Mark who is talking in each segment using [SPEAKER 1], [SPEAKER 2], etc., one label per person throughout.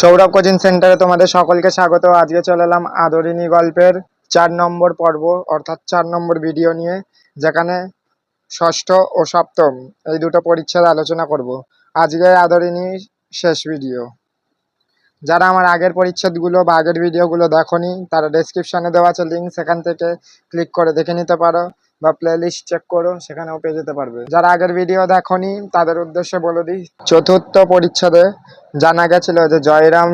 [SPEAKER 1] Sourav coaching সেন্টারে তোমাদের সকলকে স্বাগত। আজকে চলে এলাম আদরিনী গল্পের চার নম্বর পর্ব, অর্থাৎ চার নম্বর ভিডিও নিয়ে, যেখানে ষষ্ঠ ও সপ্তম এই দুটো পরিচ্ছেদ আলোচনা করব। আজকে আদরিনীর শেষ ভিডিও যারা আমার আগের পরিচ্ছেদগুলো বা আগের ভিডিওগুলো দেখোনি, তারা ডেসক্রিপশনে দেওয়া আছে লিঙ্ক সেখান থেকে ক্লিক করে দেখে নিতে পারো। বা প্লেলিস্ট চেক করো, সেখানেও পেয়ে যেতে পারবে। যারা আগের ভিডিও দেখনি, তাদের উদ্দেশ্যে বলে দিই, চতুর্থ পরিচ্ছদে জানা গেছিল যে জয়রাম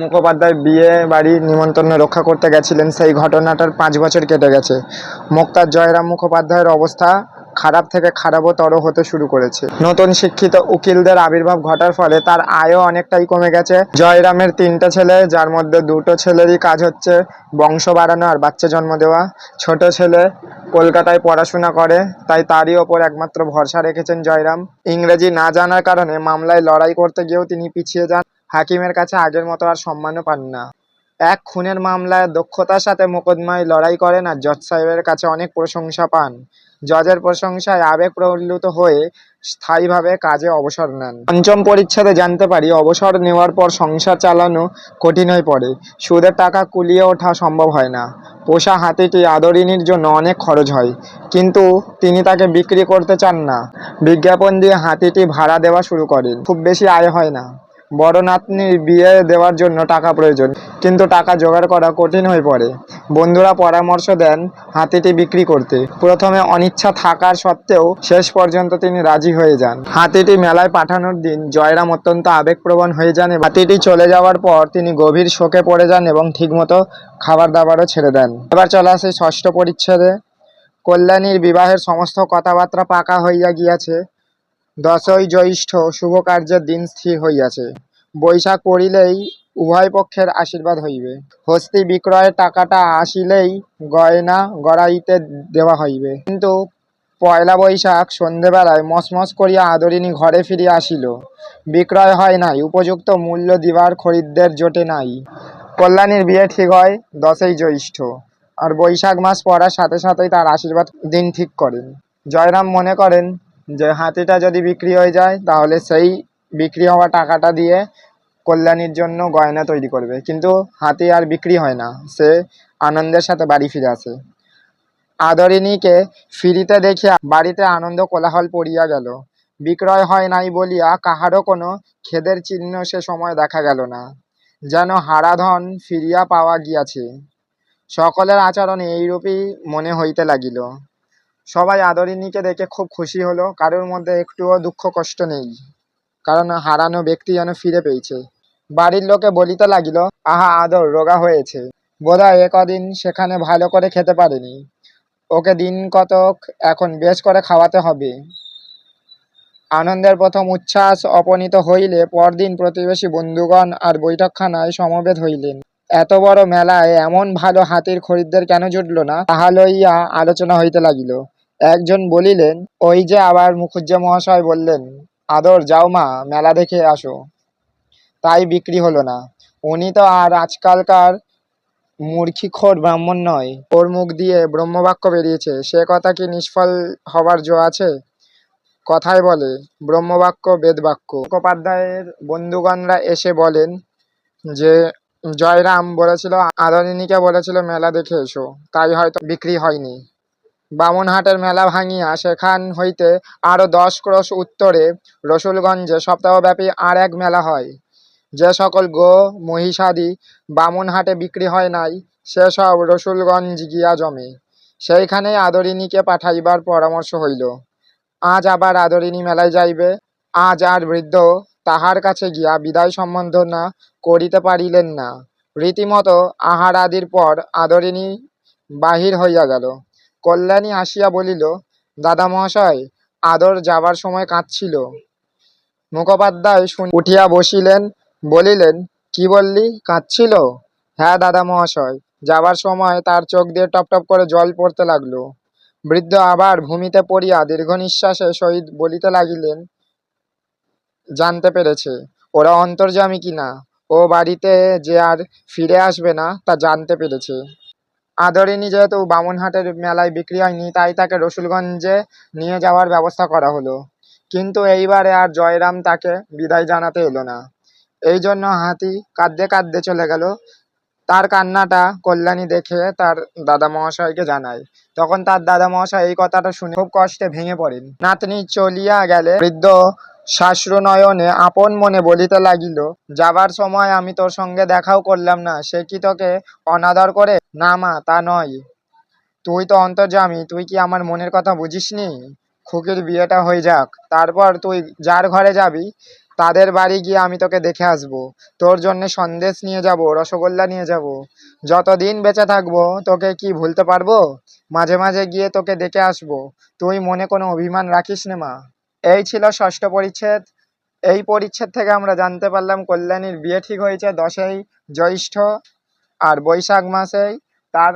[SPEAKER 1] মুখোপাধ্যায় বিয়ে বাড়ি নিমন্ত্রণ রক্ষা করতে গেছিলেন। সেই ঘটনাটার পাঁচ বছর কেটে গেছে। মোক্তার জয়রাম মুখোপাধ্যায়ের অবস্থা খারাপ থেকে খারাপতর হতে শুরু করেছে। নতুন শিক্ষিত উকিলদের আবির্ভাব ঘটার ফলে তার আয়ও অনেকটাই কমে গেছে। জয়রামের তিনটে ছেলে, যার মধ্যে দুটো ছেলেরই কাজ হচ্ছে বংশ বাড়ানো আর বাচ্চা জন্ম দেওয়া। ছোট ছেলে কলকাতায় পড়াশোনা করে, তাই তারই ওপর একমাত্র ভরসা রেখেছেন জয়রাম। ইংরেজি না জানার কারণে মামলায় লড়াই করতে গিয়েও তিনি পিছিয়ে যান। হাকিমের কাছে আগের মতো আর সম্মানও পান না। এক খুনের মামলায় দক্ষতার সাথে মোকদ্দমায় লড়াই করেন আর জজ সাহেবের কাছে অনেক প্রশংসা পান। জজের প্রশংসায় আবেগ প্রবলিত হয়ে স্থায়ীভাবে কাজে অবসর নেন। পঞ্চম পরিচ্ছেদে জানতে পারি, অবসর নেওয়ার পর সংসার চালানো কঠিন হয়ে পড়ে। সুদের টাকা কুলিয়ে ওঠা সম্ভব হয় না। পোষা হাতিটি আদরিনীর জন্য অনেক খরচ হয়, কিন্তু তিনি তাকে বিক্রি করতে চান না। বিজ্ঞাপন দিয়ে হাতিটি ভাড়া দেওয়া শুরু করেন। খুব বেশি আয় হয় না। বড় নাতনির বিয়ে দেওয়ার জন্য টাকা প্রয়োজন, কিন্তু টাকা জোগাড় করা কঠিন হয়ে পড়ে। বন্ধুরা পরামর্শ দেন হাতিটি বিক্রি করতে। প্রথমে অনিচ্ছা থাকার সত্ত্বেও শেষ পর্যন্ত তিনি রাজি হয়ে যান। হাতিটি মেলায় পাঠানোর দিন জয়রাম অত্যন্ত আবেগপ্রবণ হয়ে যান হাতিটি চলে যাওয়ার পর তিনি গভীর শোকে পড়ে যান এবং ঠিকমতো খাবার দাবারও ছেড়ে দেন। এবার চলে আসে ষষ্ঠ পরিচ্ছেদে। কল্যাণীর বিবাহের সমস্ত কথাবার্তা পাকা হইয়া গিয়াছে। দশই জ্যৈষ্ঠ শুভ কার্যের দিন স্থির হইয়াছে। বৈশাখ পড়িলেই উভয় পক্ষের আশীর্বাদ হইবে। হস্তি বিক্রয়ের টাকাটা আসিলেই গয়না গড়াইতে দেওয়া হইবে। কিন্তু পয়লা বৈশাখ সন্ধেবেলায় মসমস করিয়া আদরিনী ঘরে ফিরিয়া আসিল। বিক্রয় হয় নাই, উপযুক্ত মূল্য দিবার খরিদ্দের জোটে নাই। কল্যাণীর বিয়ে ঠিক হয় দশই জ্যৈষ্ঠ, আর বৈশাখ মাস পড়ার সাথে সাথেই তার আশীর্বাদ দিন ঠিক করেন। জয়রাম মনে করেন যে হাতিটা যদি বিক্রি হয়ে যায়, তাহলে সেই বিক্রি হওয়া টাকাটা দিয়ে কল্যাণীর জন্য গয়না তৈরি করবে। কিন্তু হাতি আর বিক্রি হয় না। সে আনন্দের সাথে বাড়ি ফিরে আসে। আদরিণীকে ফিরিতে দেখিয়া বাড়িতে আনন্দ কোলাহল পড়িয়া গেল। বিক্রয় হয় নাই বলিয়া কাহারও কোনো খেদের চিহ্ন সে সময় দেখা গেল না। যেন হারাধন ফিরিয়া পাওয়া গিয়াছে। সকলের আচরণ এইরূপই মনে হইতে লাগিল। সবাই আদরিণীকে দেখে খুব খুশি হলো। কারোর মধ্যে একটুও দুঃখ কষ্ট নেই, কারণ হারানো ব্যক্তি যেন ফিরে পেয়েছে। বাড়ির লোকে বলিতে লাগিল, আহা আদর, রোগা হয়েছে। বোধহয় এ কদিন সেখানে ভালো করে খেতে পারেনি। ওকে দিন কতক এখন বেশ করে খাওয়াতে হবে। আনন্দের প্রথম উচ্ছ্বাস অপনীত হইলে পরদিন প্রতিবেশী বন্ধুগণ আর বৈঠকখানায় সমবেত হইলেন। এত বড় মেলায় এমন ভালো হাতির খরিদ্দের কেন জুটল না? তাহা লইয়া আলোচনা হইতে লাগিল। একজন বলিলেন, ওই যে আবার মুখুজ্জা মহাশয় বললেন, আদর যাও মা, মেলা দেখে আসো। তাই বিক্রি হলো না। উনি তো আর আজকালকার মূর্খিখোর ব্রাহ্মণ নয়। ওর মুখ দিয়ে ব্রহ্মবাক্য বেরিয়েছে। সে কথা কি নিষ্ফল হবার জো আছে? কথায় বলে, ব্রহ্মবাক্য, বেদবাক্য। মুখোপাধ্যায়ের বন্ধুগণরা এসে বলেন যে জয়রাম বলেছিল আদরিণীকে বলেছিল মেলা দেখে এসো, তাই হয়তো বিক্রি হয়নি। বামুনহাটের মেলা ভাঙিয়া সেখান হইতে আরও দশ ক্রোশ উত্তরে রসুলগঞ্জে সপ্তাহব্যাপী আর এক মেলা হয়। যে সকল গো মহিষাদি বামুনহাটে বিক্রি হয় নাই সেসব রসুলগঞ্জ গিয়া জমে। সেইখানেই আদরিণীকে পাঠাইবার পরামর্শ হইল। আজ আবার আদরিণী মেলায় যাইবে, আজ আর বৃদ্ধ তাহার কাছে গিয়া বিদায় সম্বর্ধনা করিতে পারিলেন না। রীতিমতো আহার আদির পর আদরিণী বাহির হইয়া গেল। কল্যাণী আসিয়া বলিল, দাদা মহাশয়, আদর যাবার সময় কাঁদছিল। মুখোপাধ্যায় শুন- উঠিয়া বসিলেন, বলিলেন, কি বললি, কাঁদছিল? হ্যাঁ দাদা মহাশয়, যাবার সময় তার চোখ দিয়ে টপ টপ করে জল পড়তে লাগল। বৃদ্ধ আবার ভূমিতে পড়িয়া দীর্ঘ নিঃশ্বাসে সহিত বলিতে লাগিলেন জানতে পেরেছে। ওরা অন্তর্যামী কিনা? ও বাড়িতে যে আর ফিরে আসবে না, তা জানতে পেরেছে। আদরিনী যেহেতু বামুনহাটের মেলায় বিক্রি হয়নি, তাই তাকে রসুলগঞ্জে নিয়ে যাওয়ার ব্যবস্থা করা হলো। কিন্তু এইবারে আর জয়রাম তাকে বিদায় জানাতে এলো না। এই জন্য হাতি কাঁদতে কাঁদতে চলে গেল। তার কান্নাটা কল্যাণী দেখে তার দাদা মহাশয়কে জানায়। তখন তার দাদা মহাশয় এই কথাটা শুনে খুব কষ্টে ভেঙে পড়েন। নাতনি চলিয়া গেলে বৃদ্ধ শাশ্রু নয়নে আপন মনে বলিতে লাগিল, যাবার সময় আমি তোর সঙ্গে দেখাও করলাম না, সে কি তোকে অনাদর করে? না মা, তা নয়। তুই তো অন্তর্যামী, তুই কি আমার মনের কথা বুঝিসনি? খুকির বিয়েটা হয়ে যাক, তারপর তুই যার ঘরে যাবি, তাদের বাড়ি গিয়ে আমি তোকে দেখে আসব। তোর জন্য সন্দেশ নিয়ে যাব, রসগোল্লা নিয়ে যাব। যতদিন বেঁচে থাকব, তোকে কি ভুলতে পারব? মাঝে মাঝে গিয়ে তোকে দেখে আসব। তুই মনে কোনো অভিমান রাখিস না মা। এই ছিল ষষ্ঠ পরিচ্ছেদ। এই পরিচ্ছেদ থেকে আমরা জানতে পারলাম কল্যাণীর বিয়ে ঠিক হয়েছে দশই জ্যৈষ্ঠ আর বৈশাখ মাসেই তার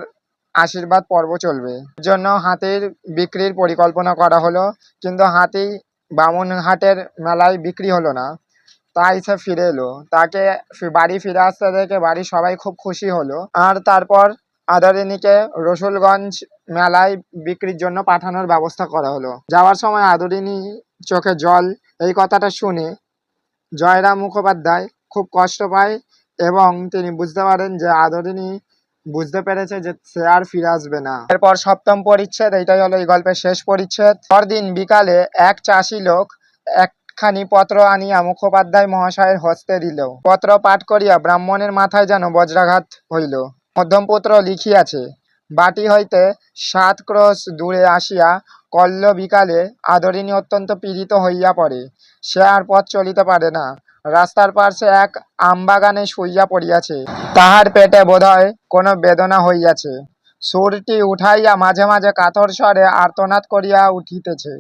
[SPEAKER 1] আশীর্বাদ পর্ব চলবে। জন্য হাতির বিক্রির পরিকল্পনা করা হলো, কিন্তু হাতি বামুনহাটের মেলায় বিক্রি হলো না। তাই সে ফিরে এলো। তাকে বাড়ি ফিরে আসতে দেখে বাড়ির সবাই খুব খুশি হলো। আর তারপর আদরিনীকে রসুলগঞ্জ মেলায় বিক্রির জন্য পাঠানোর ব্যবস্থা করা হলো। যাওয়ার সময় আদরিনী চোখে জল। এই কথাটা শুনে জয়রাম মুখোপাধ্যায় খুব কষ্ট পায় এবং তিনি বুঝতে পারেন যে আদরিনী বুঝতে পেরেছে যে সে আর ফিরে আসবে না। এরপর সপ্তম পরিচ্ছেদ, এইটাই হলো এই গল্পের শেষ পরিচ্ছেদ। পরদিন বিকালে এক চাষি লোক একখানি পত্র আনিয়া মুখোপাধ্যায় মহাশয়ের হস্তে দিল। পত্র পাঠ করিয়া ব্রাহ্মণের মাথায় যেন বজ্রাঘাত হইল। মধ্যমপুত্র লিখিয়াছে, বাটি হইতে সাত ক্রোশ দূরে আসিয়া কল্ল বিকালে আদরিণী অত্যন্ত পীড়িত হইয়া পড়ে। সে আর পথ চলিতে পারে না। রাস্তার পার্শ্বে এক আমবাগানে শুইয়া পড়িয়াছে। তাহার পেটে বোধহয় কোনো বেদনা হইয়াছে। সুরটি উঠাইয়া মাঝে মাঝে কাতর স্বরে আর্তনাদ করিয়া উঠিতেছে।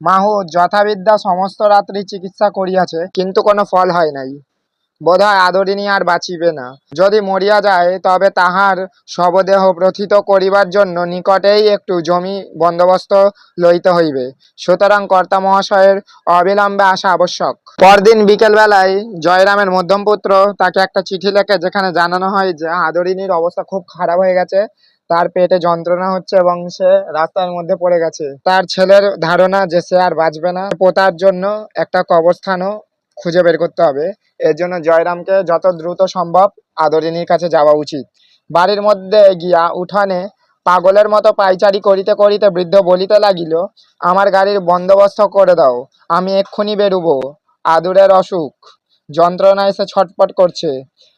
[SPEAKER 1] মাহু যথাবিদ্যা সমস্ত রাত্রি চিকিৎসা করিয়াছে, কিন্তু কোনো ফল হয় নাই। বোধহয় আদরিণী আর বাঁচিবে না। যদি মরিয়া যায়, তবে তাহার শবদেহ প্রথিত করিবার জন্য নিকটেই একটু জমি বন্দোবস্ত লইতে হইবে। সুতরাং কর্তা মহাশয়ের অবিলম্বে আসা আবশ্যক। পরদিন বিকেলবেলায় জয়রামের মধ্যম পুত্র তাকে একটা চিঠি লেখে, যেখানে জানানো হয় যে, আদরিনীর অবস্থা খুব খারাপ হয়ে গেছে। তার পেটে যন্ত্রণা হচ্ছে এবং সে রাস্তার মধ্যে পড়ে গেছে। তার ছেলের ধারণা যে সে আর বাঁচবে না। পোতার জন্য একটা কবরস্থানও খুঁজে বের করতে হবে। এর জন্য জয়রামকে যত দ্রুত সম্ভব আদরিনীর কাছে যাওয়া উচিত। বাড়ির মধ্যে গিয়া উঠানে পাগলের মতো পাইচারি করিতে করিতে বৃদ্ধ বলিতে লাগিল, আমার গাড়ির বন্দোবস্ত করে দাও, আমি এক্ষুনি বেরুব। আদুরের অসুখ, যন্ত্রণায় সে ছটপট করছে।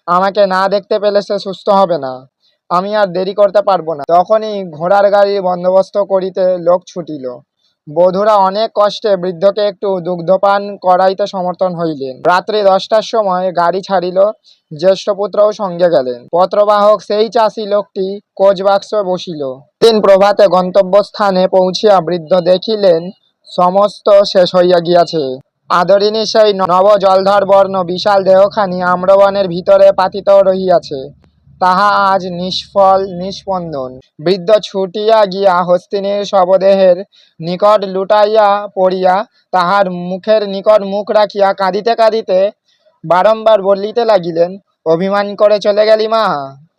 [SPEAKER 1] আমাকে না দেখতে পেলে সে সুস্থ হবে না। আমি আর দেরি করতে পারব না। তখনই ঘোড়ার গাড়ির বন্দোবস্ত করিতে লোক ছুটিল। বধূরা অনেক কষ্টে বৃদ্ধকে একটু দুগ্ধপান করাইতে সমর্থন হইলেন। রাত্রি দশটার সময় গাড়ি ছাড়িল জ্যেষ্ঠ পুত্রও সঙ্গে গেলেন। পত্রবাহক সেই চাষি লোকটি কোচ বাক্সে বসিল। দিন প্রভাতে গন্তব্যস্থানে পৌঁছিয়া বৃদ্ধ দেখিলেন, সমস্ত শেষ হইয়া গিয়াছে। আদরিনী সেই নব জলধর বর্ণ বিশাল দেহখানি আম্রবনের ভিতরে পাতিত রহিয়াছে। তাহা আজ নিষ্ফল, নিষ্পন্দন। বৃদ্ধ ছুটিয়া গিয়া হস্তিনীর শবদেহের নিকট লুটাইয়া পড়িয়া তাহার মুখের নিকট মুখ রাখিয়া কাঁদিতে কাঁদিতে বারংবার বলিতে লাগিলেন, অভিমান করে চলে গেলি মা,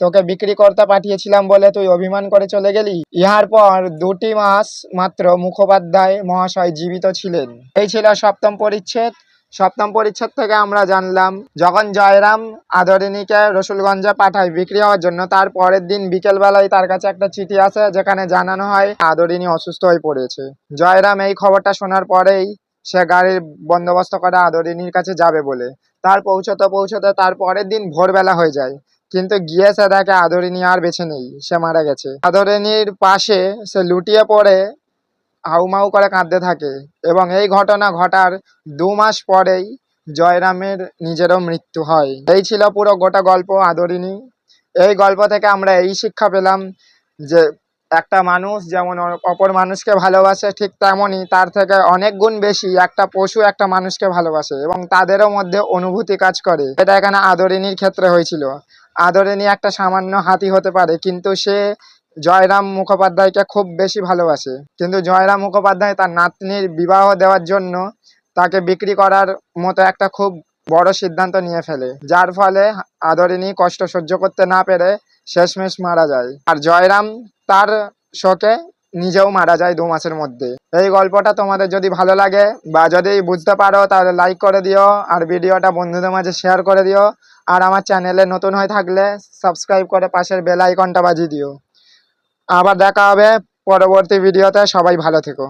[SPEAKER 1] তোকে বিক্রি করতে পাঠিয়েছিলাম বলে তুই অভিমান করে চলে গেলি ইহার পর দুটি মাস মাত্র মুখোপাধ্যায় মহাশয় জীবিত ছিলেন। এই ছিল সপ্তম পরিচ্ছেদ। সপ্তম পরিচ্ছেদ থেকে আমরা জানলাম, যখন জয়রাম আদরিনীকে রসুলগঞ্জে পাঠায় বিক্রি হওয়ার জন্য, তার পরের দিন বিকেলবেলায় তার কাছে একটা চিঠি আসে যেখানে জানানো হয় আদরিনী অসুস্থ হয়ে পড়েছে। জয়রাম এই খবরটা শোনার পরেই সে গাড়ির বন্দোবস্ত করে আদরিনীর কাছে যাবে বলে। তার পৌঁছতে পৌঁছতে তার পরের দিন ভোরবেলা হয়ে যায়, কিন্তু গিয়ে সে দেখে আদরিনী আর বেছে নেই, সে মারা গেছে। আদরিনীর পাশে সে লুটিয়ে পড়ে হাউমাউ করে কাঁদতে থাকে এবং এই ঘটনা ঘটার দু মাস পরেই জয়রামের নিজেরও মৃত্যু হয়। এই ছিল পুরো গোটা গল্প আদরিনী এই গল্প থেকে আমরা এই শিক্ষা পেলাম যে একটা মানুষ যেমন অপর মানুষকে ভালোবাসে ঠিক তেমনই তার থেকে অনেক গুণ বেশি একটা পশু একটা মানুষকে ভালোবাসে এবং তাদেরও মধ্যে অনুভূতি কাজ করে। এটা এখানে আদরিনীর ক্ষেত্রে হয়েছিল। আদরিনী একটা সামান্য হাতি হতে পারে কিন্তু সে জয়রাম মুখোপাধ্যায়কে খুব বেশি ভালোবাসে। কিন্তু জয়রাম মুখোপাধ্যায় তার নাতনির বিবাহ দেওয়ার জন্য তাকে বিক্রি করার মতো একটা খুব বড় সিদ্ধান্ত নিয়ে ফেলে। যার ফলে আদরিনী কষ্ট সহ্য করতে না পেরে শেষমেশ মারা যায়। আর জয়রাম তার শোকে নিজেও মারা যায় দু মাসের মধ্যে। এই গল্পটা তোমাদের যদি ভালো লাগে বা যদি বুঝতে পারো, তাহলে লাইক করে দিও, আর ভিডিওটা বন্ধুদের মাঝে শেয়ার করে দিও, আর আমার চ্যানেলে নতুন হয়ে থাকলে সাবস্ক্রাইব করে পাশের বেল আইকনটা বাজিয়ে দিও। আবার দেখা হবে পরবর্তী ভিডিওতে। সবাই ভালো থেকো।